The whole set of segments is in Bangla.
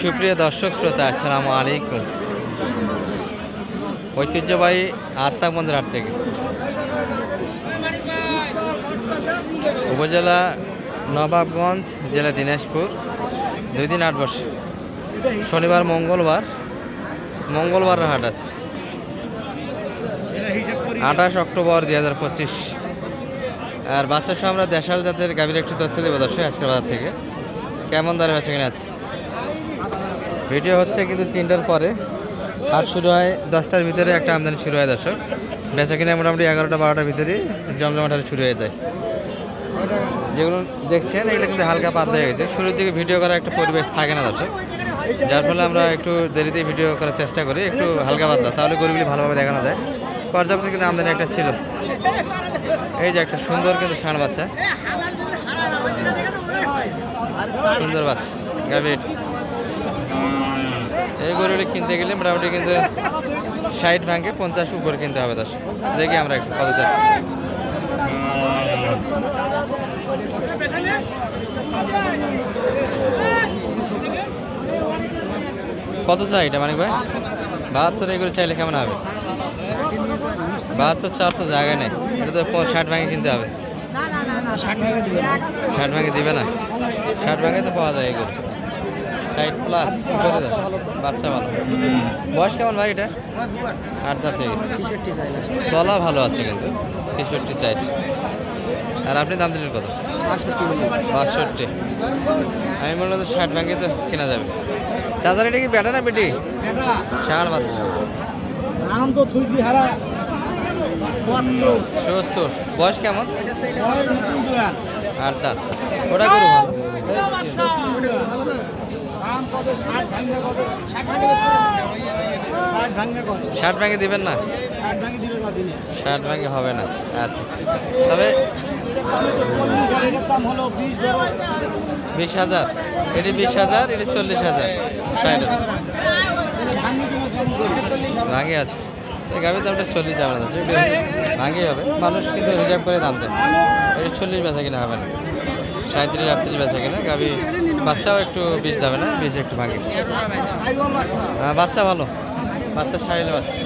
সুপ্রিয় দর্শক শ্রোতা, আসসালামু আলাইকুম। ঐতিহ্যবাহী আত্মা মন্দির হাট থেকে। উপজেলা নবাবগঞ্জ, জেলা দিনাজপুর, দুই দিন আট বর্ষ শনিবার, মঙ্গলবার মঙ্গলবার হাট আছে। আঠাশ অক্টোবর দুই হাজার পঁচিশ। আর বাচ্চা সহ আমরা দেশাল জাতের গাভীর একটি তথ্য দেবো দর্শক, আজকের বাজার থেকে। কেমন দাঁড়িয়ে আছে কিনে আছে? ভিডিও হচ্ছে কিন্তু তিনটার পরে। আর শুরু হয় দশটার ভিতরে, একটা আমদানি শুরু হয় দর্শক। বেচা কিনে মোটামুটি এগারোটা, বারোটার ভিতরে জমজমাটার শুরু হয়ে যায়। যেগুলো দেখছেন, এগুলো কিন্তু হালকা পাতলা হয়ে গেছে। শুরুর দিকে ভিডিও করার একটা পরিবেশ থাকে না দর্শক। যার ফলে আমরা একটু দেরিতে ভিডিও করার চেষ্টা করি, একটু হালকা পাতলা, তাহলে গরিবগুলি ভালোভাবে দেখানো যায়। পর্যাপ্ত কিন্তু আমদানি একটা ছিল। এই যে একটা সুন্দর কিন্তু ষাঁড় বাচ্চা। সুন্দর বাচ্চা গাভি এটা। এই গরুগুলি কিনতে গেলে মোটামুটি কিন্তু ষাট ভাঙে পঞ্চাশ উপরে কিনতে হবে দশ দেখি আমরা একটু কত যাচ্ছি। কত চাই এটা মানিক ভাই? বাহাত্তর এগুলো চাইলে কেমন হবে? বাহাত্তর চার তো জায়গা নেই। এটা তো ষাট ভাঙে কিনতে হবে। ষাট ভাঙে দিবে না। ষাট ভাঙে তো পাওয়া যায় এগুলো ষাট প্লাস বাচ্চা ভালো বয়স কেমন ভাই এটা আট দাঁত হয়ে গেছে ছেষট্টি চাই তলা ভালো আছে কিন্তু ছেষট্টি চাইছে আর আপনি দাম দিলেন কত? বাষট্টি আমি মনে হলো ষাট ভাঙে তো কেনা যাবে। চার্জার এটা কি বেটা না বেটি? ষাট বাচ্চা দাম তো থুই দি হারা সত্তর। বয়স কেমন? আট দাঁত। ওটা করু ভালো। দাম কত ষাট ভাঙে দিবেন না? ষাট ভাঙে হবে না। আচ্ছা। তবে বিশ হাজার। এটি বিশ হাজার, এটি চল্লিশ হাজার। ভাঙে আছে। এই গাভীর দামটা চল্লিশ যাবে না ভাঙেই হবে, মানুষ কিন্তু রিজার্ভ করে দাম দেয়। এটি চল্লিশ বেচা কিনা হবে না। সাঁত্রিশ আটত্রিশ বেচা কিনা গাভী বাচ্চাও একটু বীজ যাবে না? বীজ একটু ভাঙে। হ্যাঁ বাচ্চা ভালো। বাচ্চা সাইলে বাচ্চা।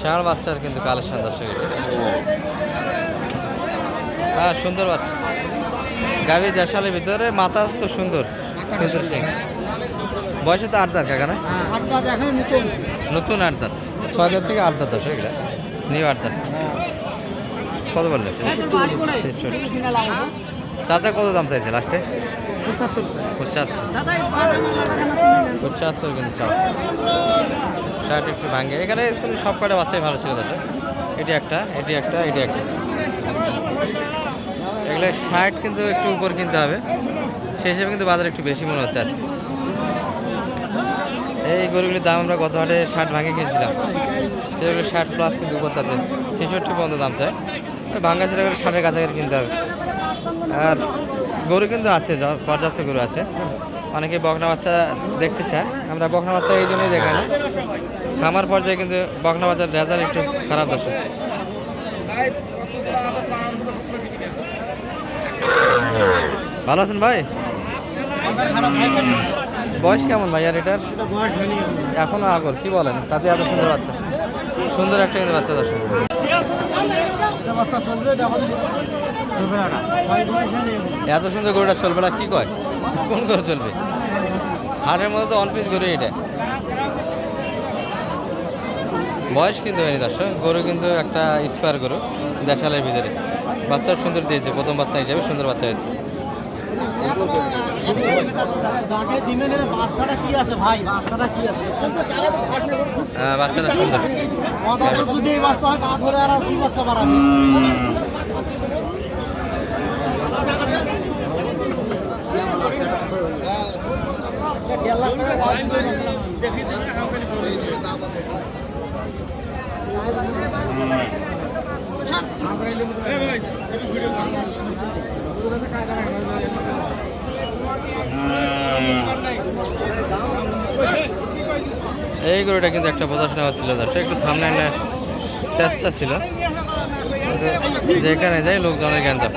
ষাঁড় বাচ্চার কিন্তু কালেকশন দর্শক এটা হ্যাঁ সুন্দর বাচ্চা। গাভী দেড়শালের ভিতরে, মাথা তো সুন্দর। সুন্দর সিং বয়সে তো আট দাঁত কাকা না? আটটা দেখেন নতুন। নতুন আট দাঁত। ছয় দাঁত থেকে আট দাঁত দর্শক এটা নিউ আট দাঁত। কত বললে। চাচা কত দাম চাইছে লাস্টে? পঁচাত্তর। কিন্তু চাও শার্ট একটু ভাঙ্গে এখানে কিন্তু সব কটা বাচ্চাই ভালো ছিল দাদা এটি একটা এটি একটা এটি একটা। এগুলো শার্ট কিন্তু একটু উপর কিনতে হবে। সেই হিসেবে কিন্তু বাজার একটু বেশি মনে হচ্ছে আজকে। এই গরুগুলির দাম আমরা গত হাটে ষাট ভাঙে কিনছিলাম। সেগুলো ষাট প্লাস কিন্তু উপর চাচ্ছে। ছেষট্টি পর্যন্ত দাম চায়। ভাঙ্গা সেটা করে ষাটের কাছাকাছি কিনতে হবে। আর গরু কিন্তু আছে পর্যাপ্ত গরু আছে। অনেকে বকনা বাচ্চা দেখতে চায়। আমরা বকনা বাচ্চা এই জন্যই দেখাই না। খামার পর্যায়ে কিন্তু বকনা বাচ্চার রেজাল্ট একটু খারাপ দর্শক। ভালো আছেন ভাই? বয়স কেমন ভাই আর এটার? এখনও আগর কি বলেন? তাতে এত সুন্দর বাচ্চা। সুন্দর একটা কিন্তু বাচ্চা দর্শক। এত সুন্দর গরুটা চলবে না কি কয়? কোন করে চলবে? হাটের মধ্যে তো অন পিস গরু এটা। বয়স কিন্তু হয়নি দর্শক গরু কিন্তু একটা স্কোয়ার গরু দেশালের ভিতরে। বাচ্চা সুন্দর দিয়েছে প্রথম বাচ্চা হিসাবে সুন্দর বাচ্চা হয়েছে। বাচ্চাটা ভাই? বাচ্চাটা সুন্দর। যদি এই বাচ্চা হয় তা ধরে আর বাচ্চা বাড়াবে। এই গরুটা কিন্তু একটা বোঝাশোনা হচ্ছিল দর্শক একটু থামনে চেষ্টা ছিল। যেখানে যাই লোকজনের গ্যাঞ্জাম।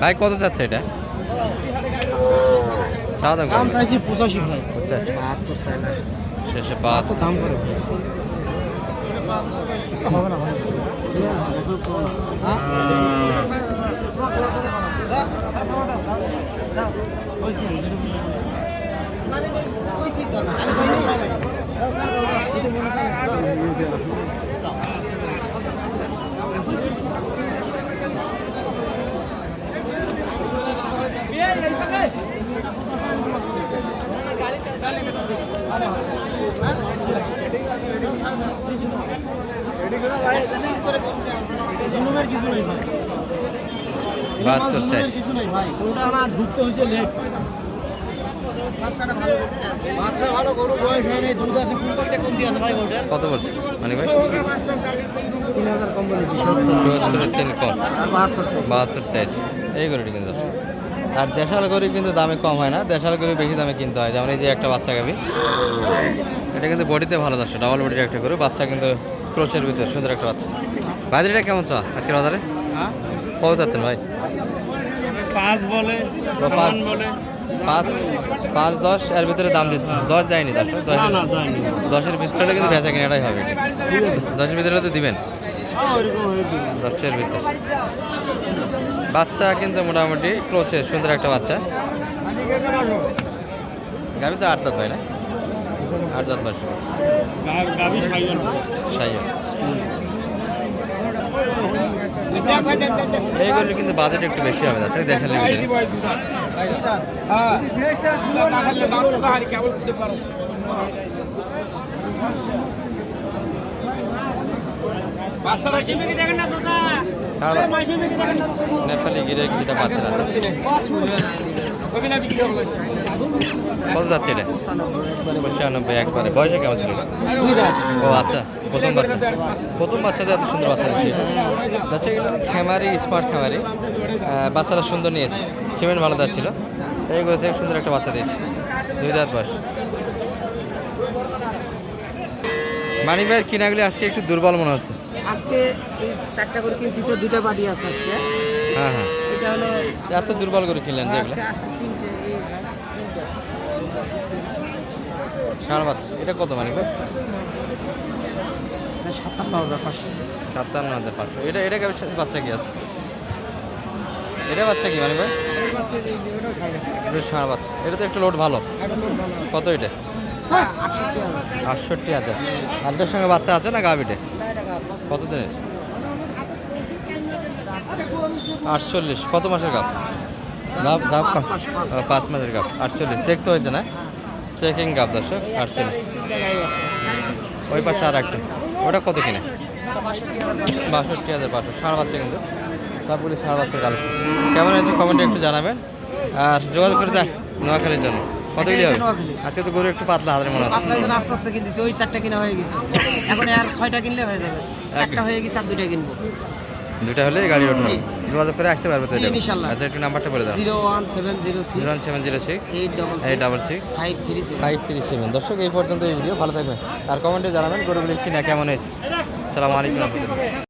ভাই কত চাচ্ছে এটা? দাম দাম চাইছি পঁচাশি ভাই। বাহাত্তর চাই লাস্ট শেষে দাম করে? হবে না ভাই জুলুমের কিছু নেই ভাই বাহাত্তর জুলুমের কিছু নেই ভাই। ওটা না ঢুকতে হয়েছে লেট বাচ্চাটা ভালো বাচ্চা ভালো গরু বয়স হয় নাই দুধ আছে কোন কমতি আছে ভাই ওটা কত বলছে? মানে ভাই? তিন হাজার কম বলেছি সত্তর। সত্তরের তিন কম। আর বাহাত্তর বাহাত্তর চাইছে। এই গরুটি কিন্তু আর দেশাল গরু কিন্তু দামে কম হয় না। দেশাল গরু বেশি দামে কিনতে হয়। যেমন এই যে একটা বাচ্চা গাবি এটা কিন্তু বডিতে ভালো দর্শক ডাবল বডির একটা গরু। বাচ্চা কিন্তু ক্রোচের ভিতরে সুন্দর একটা বাচ্চা এটা কেমন চা আজকের বাজারে? কত যাচ্ছেন ভাই? পাঁচ বলে পাঁচ। বলে। পাঁচ পাঁচ দশ এর ভিতরে দাম দিচ্ছি দশ যায়নি দশ? দশের ভিতরে কিন্তু বেচা কিনাটাই হবে। দশের ভিতরে তো দিবেন। হ্যাঁ, দশের ভিতরে। বাচ্চা কিন্তু মোটামুটি ক্লোচের সুন্দর একটা বাচ্চা। গাবি তো আট দাঁত হয় না? আট সাইয়া এইগুলো কিন্তু বাজেট একটু বেশি হবে তাছাড়া দেখালে নেপালি গিরের কিছুটা বাচ্চা আছে। কত যাচ্ছে এটা? পঁচানব্বই একবারে। বয়সে কেমন ছিল? ও আচ্ছা প্রথম বাচ্চা। প্রথম বাচ্চাদের এত সুন্দর বাচ্চা দিচ্ছে। বাচ্চা এগুলো খেমারি স্মার্ট খেমারি। বাচ্চারা সুন্দর নিয়েছে। সিমেন্ট ভালো যাচ্ছিল। এইগুলো থেকে সুন্দর একটা বাচ্চা দিয়েছে। দুই দাঁত বয়স। মানিক ভাইয়ের কিনাগুলি আজকে একটু দুর্বল মনে হচ্ছে। আজকে চারটা করে কিনছি তো দুটা বাড়ি আছে আজকে। হ্যাঁ হ্যাঁ। এটা হলো এত দুর্বল করে কিনলেন যে এগুলো? আজকে আজকে তিনটে এই তিনটে। ষাঁড় বাচ্চা এটা কত এটা সাতান্ন হাজার পাঁচশো। সাতান্ন হাজার পাঁচশো। এটা এটা সাথে বাচ্চা কি আছে? এটা বাচ্চা কি মানে ভাই? সাড়ে বাচ্চা। এটা তো একটু লোড ভালো। কত এটা? হ্যাঁ আটষট্টি হাজার। আটষট্টি হাজার। আটটার সঙ্গে বাচ্চা আছে না গাভ। কত দিনের আটচল্লিশ। কত মাসের গাভ গাভ গাভ পাঁচ মাসের গাভ আটচল্লিশ। চেক তো হয়েছে না? চেকিং গাভ দর্শক আটচল্লিশ। বাচ্চা ওই পাশে আর একটা। ওটা কত কিনে? বাষট্টি হাজার পাঁচশো। সাড়ে বাচ্চা কিন্তু। সবগুলি সাড়ে বাচ্চার কালেকশন। কেমন হয়েছে কমেন্টে একটু জানাবেন। আর যোগাযোগ করে দেখ নোয়াখালীর জন্য। কত দিলে হবে? আজকে তো গরু একটু পাতলা হাতের মনে হচ্ছে যেন আস্তে আস্তে কিনতেছি। ওই চারটা কিনা হয়ে গেছে। এখন আর ছয়টা কিনলে হয়ে যাবে। চারটা হয়ে গেছে আর দুইটা কিনবো। দুটা হলে গাড়ি ওঠো জি। যোগাযোগ করে আসতে পারবে তো। আচ্ছা একটু নাম্বারটা বলে দাও। Zero one seven zero zero one seven zero six eight double eight double six five three seven five three seven দর্শক এই পর্যন্ত এই ভিডিও ভালো থাকবেন। আর কমেন্টে জানাবেন গরুগুলি কিনা কেমন হয়েছে। সালাম আলাইকুম